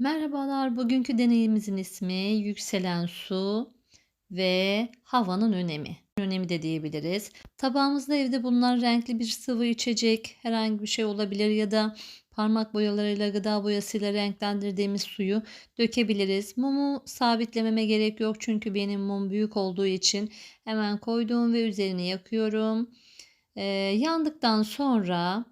Merhabalar, bugünkü deneyimizin ismi yükselen su ve havanın önemi. Önemi de diyebiliriz. Tabağımızda evde bulunan renkli bir sıvı içecek herhangi bir şey olabilir ya da parmak boyalarıyla gıda boyasıyla renklendirdiğimiz suyu dökebiliriz. Mumu sabitlememe gerek yok çünkü benim mum büyük olduğu için hemen koydum ve üzerini yakıyorum. Ee, yandıktan sonra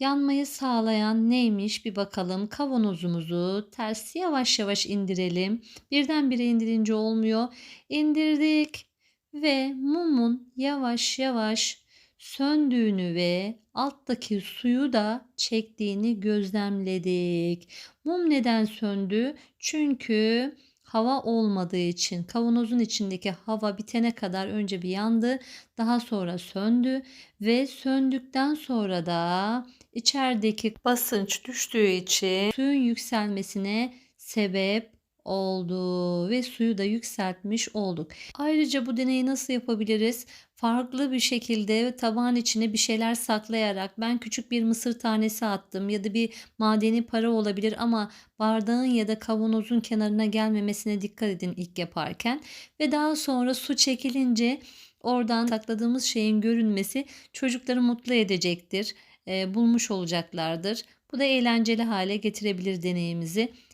Yanmayı sağlayan neymiş bir bakalım. Kavanozumuzu ters yavaş yavaş indirelim. Birdenbire indirince olmuyor. İndirdik ve mumun yavaş yavaş söndüğünü ve alttaki suyu da çektiğini gözlemledik. Mum neden söndü? Çünkü hava olmadığı için kavanozun içindeki hava bitene kadar önce bir yandı, daha sonra söndü ve söndükten sonra da içerideki basınç düştüğü için suyun yükselmesine sebep oldu ve suyu da yükseltmiş olduk. Ayrıca bu deneyi nasıl yapabiliriz? Farklı bir şekilde tabağın içine bir şeyler saklayarak ben küçük bir mısır tanesi attım ya da bir madeni para olabilir ama bardağın ya da kavanozun kenarına gelmemesine dikkat edin ilk yaparken ve daha sonra su çekilince oradan sakladığımız şeyin görünmesi çocukları mutlu edecektir bulmuş olacaklardır. Bu da eğlenceli hale getirebilir deneyimizi.